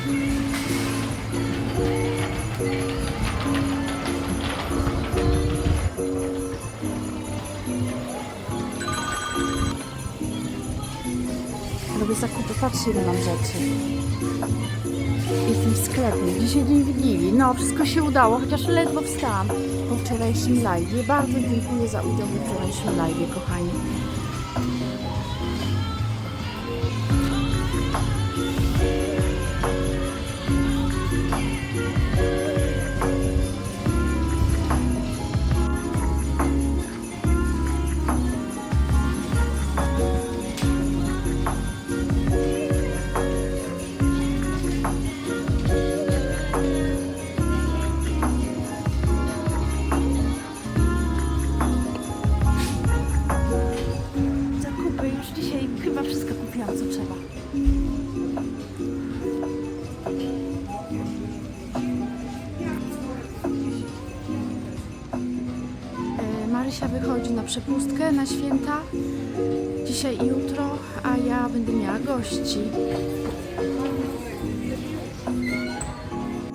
Robię zakupy, patrzcie ile mam rzeczy. Jestem w sklepie. Dzisiaj dzień Wigilii. No, wszystko się udało, chociaż ledwo wstałam po wczorajszym live. Bardzo dziękuję za udział we wczorajszym live, kochani. Zakupy już dzisiaj chyba wszystko kupiłam, co trzeba. E, Marysia wychodzi na przepustkę na święta. Dzisiaj i jutro, a ja będę miała gości.